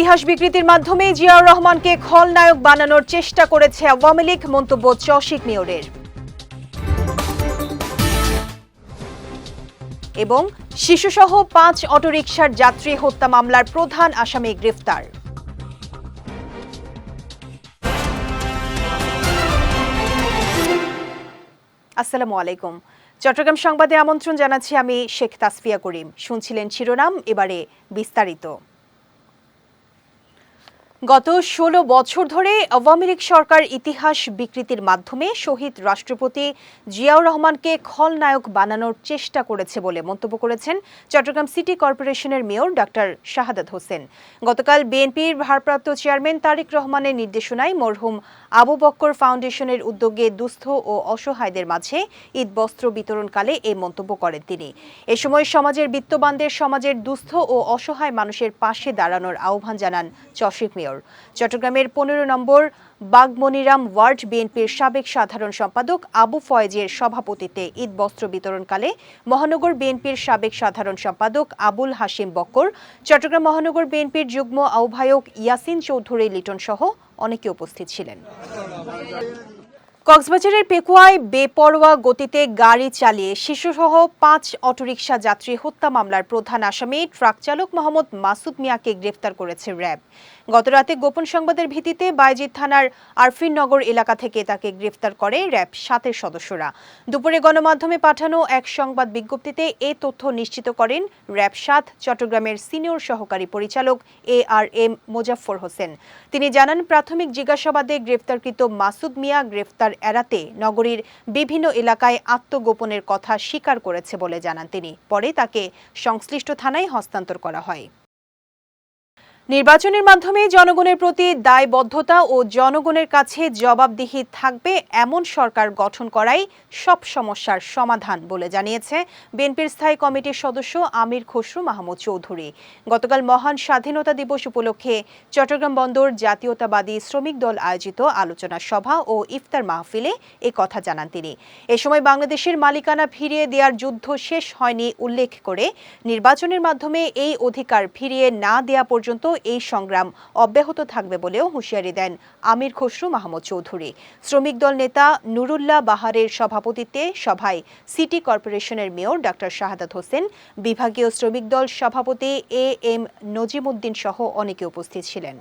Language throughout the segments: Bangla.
ইতিহাস বিকৃতির মাধ্যমে জিয়াউর রহমানকে খলনায়ক বানানোর চেষ্টা করেছে আওয়ামী লীগ, মন্তব্য চশিক মেয়রের এবং শিশুসহ পাঁচ অটোরিকশার যাত্রী হত্যা মামলার প্রধান আসামি গ্রেফতার। আসসালামু আলাইকুম। চট্টগ্রাম সংবাদে আমন্ত্রণ জানাচ্ছি আমি শেখ তাসফিয়া করিম। শুনছিলেন শিরোনাম, এবারে বিস্তারিত। গত ষোলো বছর ধরে আওয়ামী লীগ সরকার ইতিহাস বিকৃতির মাধ্যমে শহীদ রাষ্ট্রপতি জিয়াউর রহমানকে খলনায়ক বানানোর চেষ্টা করেছে বলে মন্তব্য করেছেন চট্টগ্রাম সিটি কর্পোরেশনের মেয়র ডাক্তার শাহাদাত হোসেন। গতকাল বিএনপির ভারপ্রাপ্ত চেয়ারম্যান তারেক রহমানের নির্দেশনায় মরহুম আবু বক্কর ফাউন্ডেশনের উদ্যোগে দুস্থ ও অসহায়দের মাঝে ঈদ বস্ত্র বিতরণকালে এই মন্তব্য করেন তিনি। এ সময় সমাজের বিত্তবানদের সমাজের দুস্থ ও অসহায় মানুষের পাশে দাঁড়ানোর আহ্বান জানান চশিক মেয়র। চট্টগ্রামের পনেরো নম্বর বাগমনিরাম ওয়ার্ড বিএনপির সাবেক সাধারণ সম্পাদক আবু ফয়েজের সভাপতিত্বে ঈদ বস্ত্র বিতরণকালে মহানগর বিএনপির সাবেক সাধারণ সম্পাদক আবুল হাশিম বক্কর, চট্টগ্রাম মহানগর বিএনপির যুগ্ম আহ্বায়ক ইয়াসিন চৌধুরী লিটন সহ অনেকে উপস্থিত ছিলেন। কক্সবাজারের পেকুয়ায় বেপরোয়া গতিতে গাড়ি চালিয়ে শিশুসহ পাঁচ অটোরিকশা যাত্রী হত্যা মামলার প্রধান আসামি ট্রাক চালক মোহাম্মদ মাসুদ মিয়াকে গ্রেফতার করেছে র্যাব। গতরাতে গোপন সংবাদের ভিত্তিতে বাইজিৎ থানার আরফিননগর এলাকা থেকে তাকে গ্রেফতার করে র্যাব সাতের সদস্যরা। দুপুরে গণমাধ্যমে পাঠানো এক সংবাদ বিজ্ঞপ্তিতে এ তথ্য নিশ্চিত করেন র্যাব সাত চট্টগ্রামের সিনিয়র সহকারী পরিচালক A R M Mozaffar Hossain. তিনি জানান, প্রাথমিক জিজ্ঞাসাবাদে গ্রেফতারকৃত মাসুদ মিয়া গ্রেফতার এড়াতে নগরীর বিভিন্ন এলাকায় আত্মগোপনের কথা স্বীকার করেছে বলে জানান তিনি। পরে তাকে সংশ্লিষ্ট থানায় হস্তান্তর করা হয়। নির্বাচনের মাধ্যমে জনগণের প্রতি দায়বদ্ধতা ও জনগণের কাছে জবাবদিহি থাকবে এমন সরকার গঠন করাই সব সমস্যার সমাধান বলে জানিয়েছে বিএনপির স্থায়ী কমিটির সদস্য আমির খসরু মাহমুদ চৌধুরী। গতকাল মহান স্বাধীনতা দিবস উপলক্ষে চট্টগ্রাম বন্দর জাতীয়তাবাদী শ্রমিক দল আয়োজিত আলোচনা সভা ও ইফতার মাহফিলে এ কথা জানান তিনি। এ সময় বাংলাদেশের মালিকানা ফিরিয়ে দেওয়ার যুদ্ধ শেষ হয়নি উল্লেখ করে নির্বাচনের মাধ্যমে এই অধিকার ফিরিয়ে না দেয়া পর্যন্ত এই সংগ্রাম অব্যাহত থাকবে বলেও হুঁশিয়ারি দেন আমির খসরু মাহমুদ চৌধুরী। শ্রমিক দল নেতা নুরুল্লাহ বাহারের সভাপতিত্বে সভায় সিটি কর্পোরেশনের মেয়র ডাক্তার শাহাদাত হোসেন, বিভাগীয় শ্রমিক দল সভাপতি এ এম নজিমুদ্দিন সহ অনেকে উপস্থিত ছিলেন।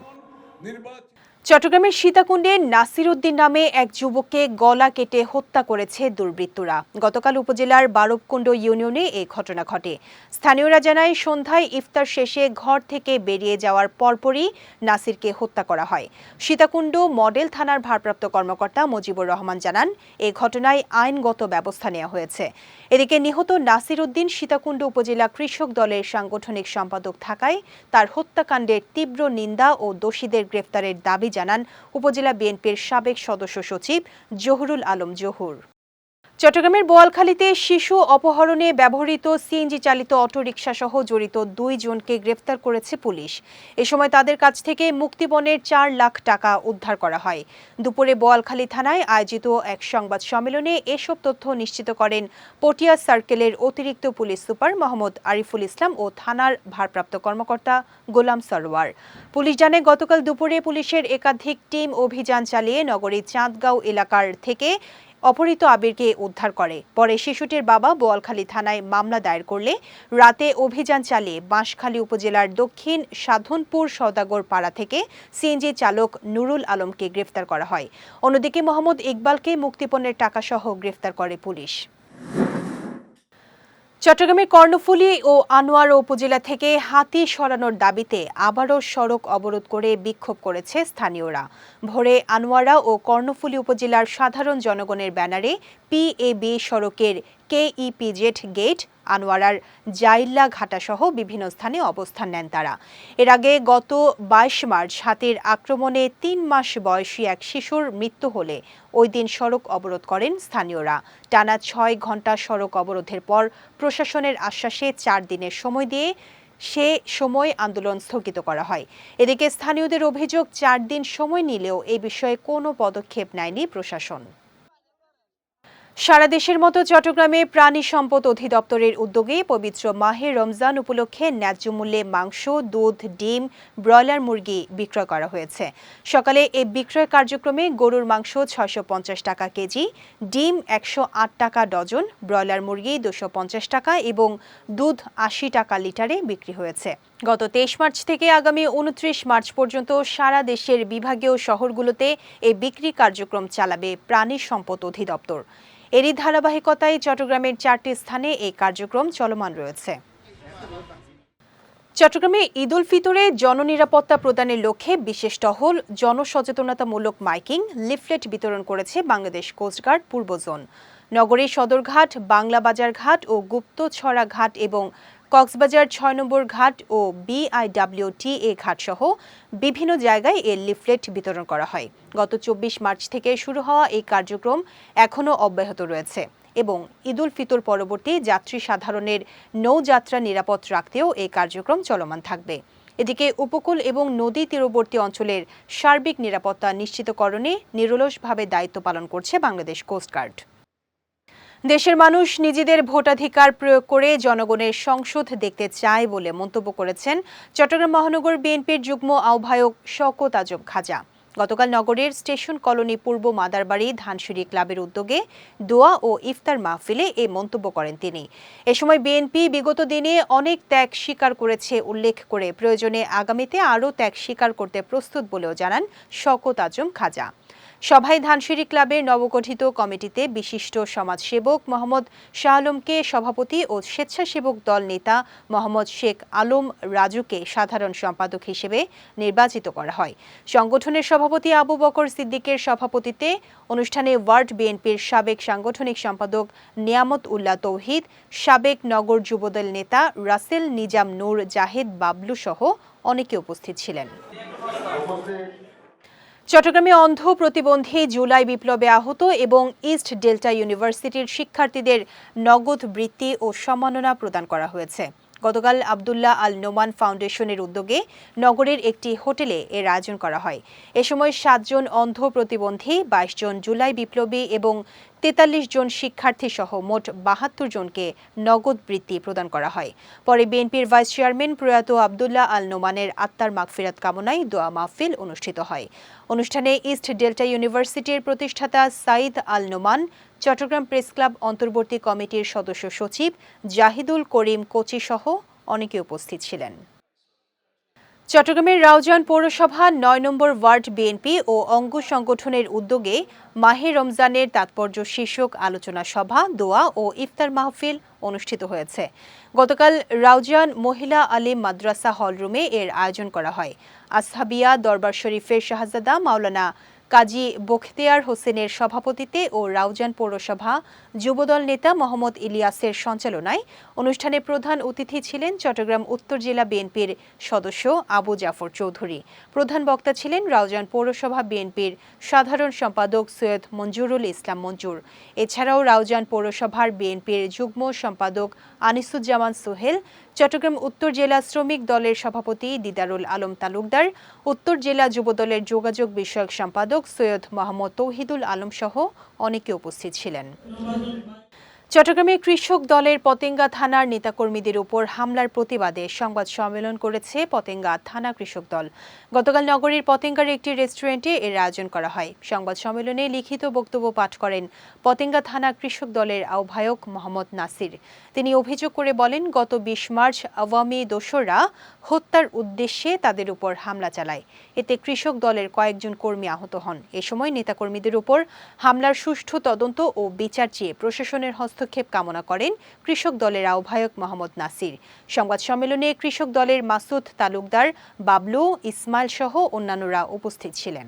চট্টগ্রামের সীতাকুণ্ডে নাসির উদ্দিন নামে এক যুবককে গলা কেটে হত্যা করেছে দুর্বৃত্তরা। গতকাল উপজেলার বারবকুণ্ড ইউনিয়নে এই ঘটনা ঘটে। স্থানীয়রা জানায়, সন্ধ্যায় ইফতার শেষে ঘর থেকে বেরিয়ে যাওয়ার পরপরই নাসিরকে হত্যা করা হয়। সীতাকুণ্ড মডেল থানার ভারপ্রাপ্ত কর্মকর্তা মুজিবুর রহমান জানান এই ঘটনায় আইনগত ব্যবস্থা নেওয়া হয়েছে। এদিকে নিহত নাসির উদ্দিন সীতাকুণ্ড উপজেলা কৃষক দলের সাংগঠনিক সম্পাদক থাকায় তার হত্যাকাণ্ডের তীব্র নিন্দা ও দোষীদের গ্রেফতারের দাবি জানান উপজেলা বিএনপির সাবেক সদস্য সচিব জহুরুল আলম জহুর। চট্টগ্রামের বোয়ালখালীতে শিশু অপহরণে ব্যবহৃত সিএনজি চালিত অটোরিকশা সহ জড়িত দুই জনকে গ্রেফতার করেছে পুলিশ। এ সময় তাদের কাছ থেকে মুক্তিপণের চার লাখ টাকা উদ্ধার করা হয়। দুপুরে বোয়ালখালী থানায় আয়োজিত এক সংবাদ সম্মেলনে এসব তথ্য নিশ্চিত করেন পটিয়া সার্কেলের অতিরিক্ত পুলিশ সুপার মোহাম্মদ আরিফুল ইসলাম ও থানার ভারপ্রাপ্ত কর্মকর্তা গোলাম সরোয়ার পুলিশ জানে, গতকাল দুপুরে পুলিশের একাধিক টিম অভিযান চালিয়ে নগরীর চাঁদগাঁও এলাকার থেকে অপহৃত আবিরকে উদ্ধার করে। পরে শিশুটির বাবা বোয়ালখালী থানায় মামলা দায়ের করলে রাতে অভিযান চালিয়ে বাঁশখালী উপজেলার দক্ষিণ সাধনপুর সদাগর পাড়া থেকে সিএনজি চালক নুরুল আলমকে গ্রেফতার করা হয়। অন্যদিকে মোহাম্মদ ইকবালকে মুক্তিপণের টাকাসহ গ্রেফতার করে পুলিশ। চট্টগ্রামের কর্ণফুলী ও আনোয়ার উপজেলা থেকে হাতি সরানোর দাবিতে আবারও সড়ক অবরোধ করে বিক্ষোভ করেছে স্থানীয়রা। ভোরে আনোয়ারা ও কর্ণফুলী উপজেলার সাধারণ জনগণের ব্যানারে পিএবি সড়কের কেইপিজেড গেট আনোয়ারার জাইল্লা ঘাটাসহ বিভিন্ন স্থানে অবস্থান নেন তারা। এর আগে গত বাইশ মার্চ হাতির আক্রমণে তিন মাস বয়সী এক শিশুর মৃত্যু হলে ওই দিন সড়ক অবরোধ করেন স্থানীয়রা। টানা ছয় ঘণ্টা সড়ক অবরোধের পর প্রশাসনের আশ্বাসে চার দিনের সময় দিয়ে সে সময় আন্দোলন স্থগিত করা হয়। এদিকে স্থানীয়দের অভিযোগ, চার দিন সময় নিলেও এ বিষয়ে কোনো পদক্ষেপ নেয়নি প্রশাসন। সারা দেশের মতো চট্টগ্রামে প্রাণী সম্পদ অধিদপ্তরের উদ্যোগে পবিত্র মাহে রমজান উপলক্ষে ন্যায্য মূল্যে মাংস, দুধ, ডিম, ব্রয়লার মুরগি বিক্রয় করা হয়েছে। সকালে এই বিক্রয় কার্যক্রমে গরুর মাংস ছয়শো পঞ্চাশ টাকা কেজি, ডিম একশো আট টাকা ডজন, ব্রয়লার মুরগি দুশো টাকা এবং দুধ আশি টাকা লিটারে বিক্রি হয়েছে। গত তেইশ মার্চ থেকে আগামী উনত্রিশ মার্চ পর্যন্ত সারা দেশের বিভাগীয় শহরগুলোতে এই বিক্রি কার্যক্রম চালাবে প্রাণী সম্পদ অধিদপ্তর। এরই ধারাবাহিকতায় চট্টগ্রামের চারটি স্থানে এই কার্যক্রম চলমান রয়েছে। চট্টগ্রামে ঈদ উল ফিতরে জননিরাপত্তা প্রদানের লক্ষ্যে বিশেষ টহল, জনসচেতনতামূলক মাইকিং, লিফলেট বিতরণ করেছে বাংলাদেশ কোস্টগার্ড পূর্বজন নগরীর সদরঘাট বাংলা বাজার ঘাট ও গুপ্তছড়া ঘাট এবং কক্সবাজার ছয় নম্বর ঘাট ও বিআইডব্লিউটি এ ঘাট সহ বিভিন্ন জায়গায় এর লিফলেট বিতরণ করা হয়। গত চব্বিশ মার্চ থেকে শুরু হওয়া এই কার্যক্রম এখনও অব্যাহত রয়েছে এবং ঈদুল ফিতর পরবর্তী যাত্রী সাধারণের নৌযাত্রা নিরাপদ রাখতেও এই কার্যক্রম চলমান থাকবে। এদিকে উপকূল এবং নদী তীরবর্তী অঞ্চলের সার্বিক নিরাপত্তা নিশ্চিতকরণে নিরলসভাবে দায়িত্ব পালন করছে বাংলাদেশ কোস্টগার্ড। দেশের মানুষ নিজেদের ভোটাধিকার প্রয়োগ করে জনগণের সংসদ দেখতে চায় বলে মন্তব্য করেছেন চট্টগ্রাম মহানগর বিএনপির যুগ্ম আহ্বায়ক শওকত আজব খাজা। গতকাল নগরের স্টেশন কলোনি পূর্ব মাদারবাড়ি ধানসিঁড়ি ক্লাবের উদ্যোগে দোয়া ও ইফতার মাহফিলে এই মন্তব্য করেন তিনি। এ সময় বিএনপি বিগত দিনে অনেক ত্যাগ স্বীকার করেছে উল্লেখ করে প্রয়োজনে আগামীতে আরও ত্যাগ স্বীকার করতে প্রস্তুত বলেও জানান শওকত আজম খাজা। সভায় ধানসিঁড়ি ক্লাবের নবগঠিত কমিটিতে বিশিষ্ট সমাজসেবক মোহাম্মদ শাহ আলমকে সভাপতি ও স্বেচ্ছাসেবক দল নেতা মোহাম্মদ শেখ আলম রাজুকে সাধারণ সম্পাদক হিসেবে নির্বাচিত করা হয়। সংগঠনের সভাপতি আবু বকর সিদ্দিকের সভাপতিত্বে অনুষ্ঠানে ওয়ার্ড বিএনপির সাবেক সাংগঠনিক সম্পাদক নিয়ামত উল্লাহ তৌহিদ, সাবেক নগর যুবদল নেতা রাসেল নিজাম নূর জাহেদ বাবলু সহ অনেকে উপস্থিত ছিলেন। চট্টগ্রামে অন্ধ প্রতিবন্ধী জুলাই বিপ্লবে আহত এবং ইস্ট ডেল্টা ইউনিভার্সিটির শিক্ষার্থীদের নগদ বৃত্তি ও সম্মাননা প্রদান করা হয়েছে। গতকাল আবদুল্লাহ আল নোমান ফাউন্ডেশনের উদ্যোগে নগরের একটি হোটেলে এর আয়োজন করা হয়। এ সময় সাতজন অন্ধ প্রতিবন্ধী, বাইশ জন জুলাই বিপ্লবী এবং তেতাল্লিশ জন শিক্ষার্থী সহ মোট বাহাত্তর জনকে নগদ বৃত্তি প্রদান করা হয়। পরে বিএনপির ভাইস চেয়ারম্যান প্রয়াত আবদুল্লাহ আল নোমানের আত্মার মাগফিরাত কামনায় দোয়া মাহফিল অনুষ্ঠিত হয়। অনুষ্ঠানে ইস্ট ডেল্টা ইউনিভার্সিটির প্রতিষ্ঠাতা সাইদ আল নোমান চট্টগ্রাম প্রেস ক্লাব অন্তর্বর্তী কমিটির সদস্য সচিব জাহিদুল করিম কোচি সহ অনেকে উপস্থিত ছিলেন। চট্টগ্রামের রাউজান পৌরসভা নয় নম্বর ওয়ার্ড বিএনপি ও অঙ্গ সংগঠনের উদ্যোগে মাহে রমজানের তাৎপর্য শীর্ষক আলোচনা সভা, দোয়া ও ইফতার মাহফিল অনুষ্ঠিত হয়েছে। গতকাল রাউজান মহিলা আলী মাদ্রাসা হলরুমে এর আয়োজন করা হয়। আসহাবিয়া দরবার শরীফের শাহজাদা মাওলানা কাজী বখতিয়ার হোসেনের সভাপতিত্বে ও রাউজান পৌরসভা যুবদল নেতা মোহাম্মদ ইলিয়াসের সঞ্চালনায় অনুষ্ঠানে প্রধান অতিথি ছিলেন চট্টগ্রাম উত্তর জেলা বিএনপির সদস্য আবু জাফর চৌধুরী। প্রধান বক্তা ছিলেন রাউজান পৌরসভা বিএনপির সাধারণ সম্পাদক সৈয়দ মঞ্জুরুল ইসলাম মঞ্জুর। এছাড়াও রাউজান পৌরসভার বিএনপির যুগ্ম সম্পাদক আনিসুজ্জামান সোহেল, চট্টগ্রাম উত্তর জেলা শ্রমিক দলের সভাপতি দিদারুল আলম তালুকদার, উত্তর জেলা যুবদলের যোগাযোগ বিষয়ক সম্পাদক সৈয়দ মোহাম্মদ তৌহিদুল আলম সহ অনেকে উপস্থিত ছিলেন। চট্টগ্রামে কৃষক দলের পতেঙ্গা থানার নেতাকর্মীদের উপর হামলার প্রতিবাদে সংবাদ সম্মেলন করেছে পতেঙ্গা থানা কৃষক দল। গতকাল নগরীর পতেঙ্গার একটি রেস্টুরেন্টে এর আয়োজন করা হয়। সংবাদ সম্মেলনে লিখিত বক্তব্য পাঠ করেন পতেঙ্গা থানা কৃষক দলের আহ্বায়ক মোহাম্মদ নাসির। তিনি অভিযোগ করে বলেন, গত বিশ মার্চ আওয়ামী দোসররা হত্যার উদ্দেশ্যে তাদের উপর হামলা চালায়। এতে কৃষক দলের কয়েকজন কর্মী আহত হন। এ সময় নেতাকর্মীদের উপর হামলার সুষ্ঠু তদন্ত ও বিচার চেয়ে প্রশাসনের হস্তক্ষেপ কামনা করেন কৃষক দলের আহ্বায়ক মোহাম্মদ নাসির। সংবাদ সম্মেলনে কৃষক দলের মাসুদ তালুকদার, বাবলু, ইসমাইল সহ অন্যান্যরা উপস্থিত ছিলেন।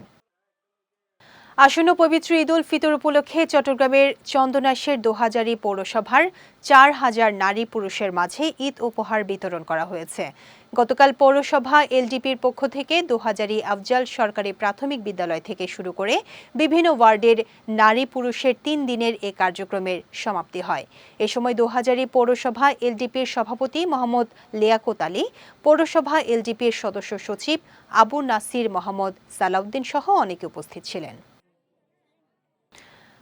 আসন্ন পবিত্র ঈদ উল ফিতর উপলক্ষে চট্টগ্রামের চন্দনাশের দোহাজারি পৌরসভার চার হাজার নারী পুরুষের মাঝে ঈদ উপহার বিতরণ করা হয়েছে। গতকাল পৌরসভা এলডিপির পক্ষ থেকে দোহাজারি আফজাল সরকারি প্রাথমিক বিদ্যালয় থেকে শুরু করে বিভিন্ন ওয়ার্ডের নারী পুরুষের তিন দিনের এ কার্যক্রমের সমাপ্তি হয়। এ সময় দুহাজারি পৌরসভা এলডিপির সভাপতি মোহাম্মদ লিয়াকত আলী, পৌরসভা এলডিপির সদস্য সচিব আবু নাসির মোহাম্মদ সালাউদ্দিন সহ অনেকে উপস্থিত ছিলেন।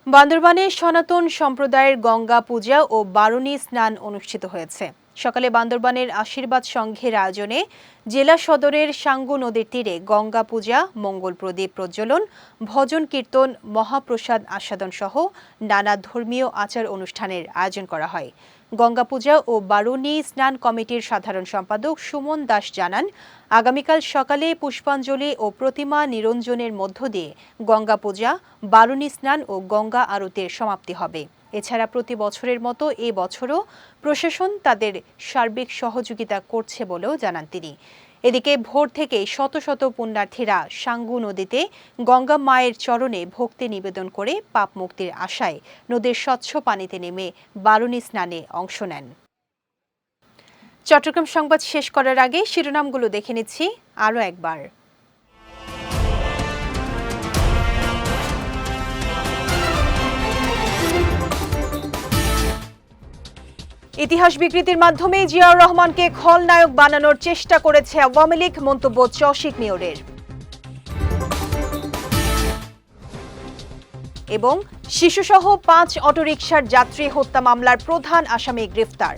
বান্দরবানে সনাতন সম্প্রদায়ের গঙ্গা পূজা ও বারুণী স্নান অনুষ্ঠিত হয়েছে। সকালে বান্দরবানের আশীর্বাদ সংঘের আয়োজনে জেলা সদরের সাঙ্গু নদীর তীরে গঙ্গা পূজা, মঙ্গল প্রদীপ প্রজ্বলন, ভজন কীর্তন, মহাপ্রসাদ আস্বাদন সহ নানা ধর্মীয় আচার অনুষ্ঠানের আয়োজন করা হয়। গঙ্গা পূজা ও বারুণী স্নান কমিটির সাধারণ সম্পাদক সুমন দাস জানান, আগামীকাল সকালে পুষ্পাঞ্জলি ও প্রতিমা নিরঞ্জনের মধ্য দিয়ে গঙ্গা পূজা বারুণী স্নান ও গঙ্গা আরতির সমাপ্তি হবে। এছাড়া প্রতি বছরের মতো এ বছরও প্রশাসন তাদের সার্বিক সহযোগিতা করছে বলেও জানান তিনি। এদিকে ভোর থেকে শত শত পুণ্যার্থীরা সাঙ্গু নদীতে গঙ্গা মায়ের চরণে ভক্তি নিবেদন করে পাপ মুক্তির আশায় নদীর স্বচ্ছ পানিতে নেমে বারুণী স্নানে অংশ নেন। চট্টগ্রাম সংবাদ শেষ করার আগে শিরোনামগুলো দেখে নিচ্ছি আরও একবার। ইতিহাস বিকৃতির মাধ্যমে জিয়াউর রহমানকে খলনায়ক বানানোর চেষ্টা করেছে আওয়ামী লীগ, মন্তব্য চশিক মেয়রের এবং শিশুসহ পাঁচ অটোরিকশার যাত্রী হত্যা মামলার প্রধান আসামি গ্রেফতার।